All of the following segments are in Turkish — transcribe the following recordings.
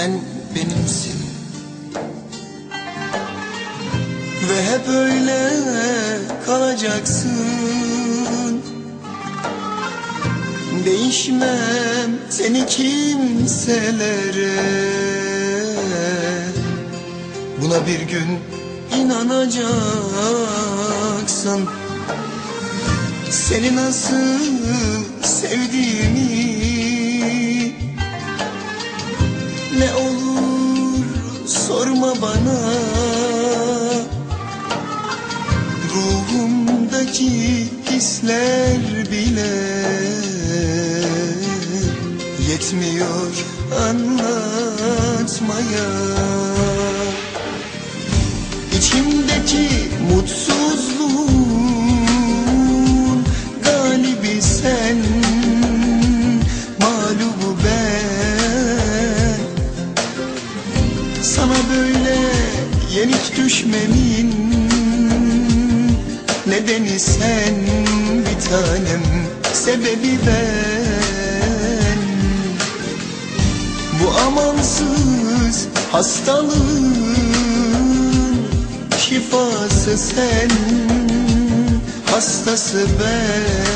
sen benimsin. Ve hep öyle kalacaksın. Değişmem seni kimselere. Buna bir gün inanacaksın. Seni nasıl sevdiğimi bana. Ruhumdaki hisler bile Yetmiyor anlatmaya. İçimdeki mutsuzluğun Sana böyle yenik düşmemin Nedeni sen bir tanem Sebebi ben. Bu amansız hastalığın Şifası sen Hastası ben.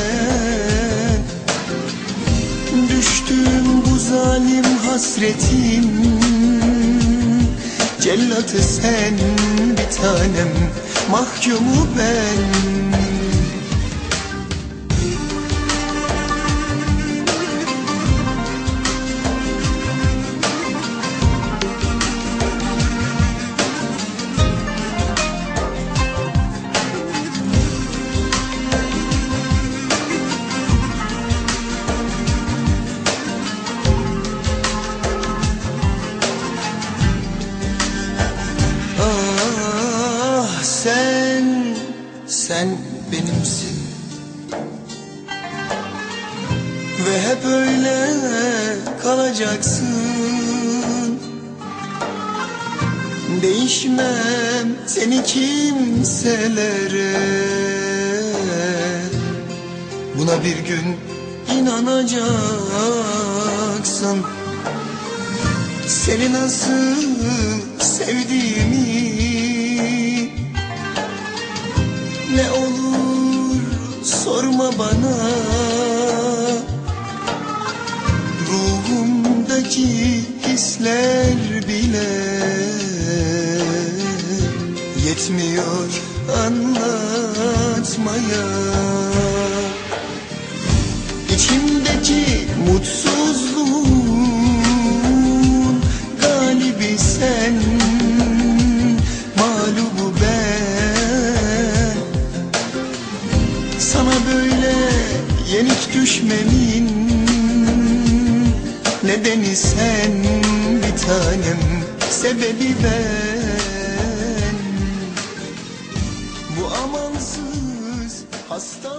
Düştüm bu zalim hasretin Cellatı sen bir tanem Mahkumu ben sen benimsin. Ve hep öyle kalacaksın. Değişmem seni kimselere. Buna bir gün inanacaksın. Seni nasıl sevdiğimi bana. Ruhumdaki hisler bile Yetmiyor anlatmaya. İçimdeki mutsuzluğun Nedeni sen bir tanem Sebebi ben. Bu amansız hasta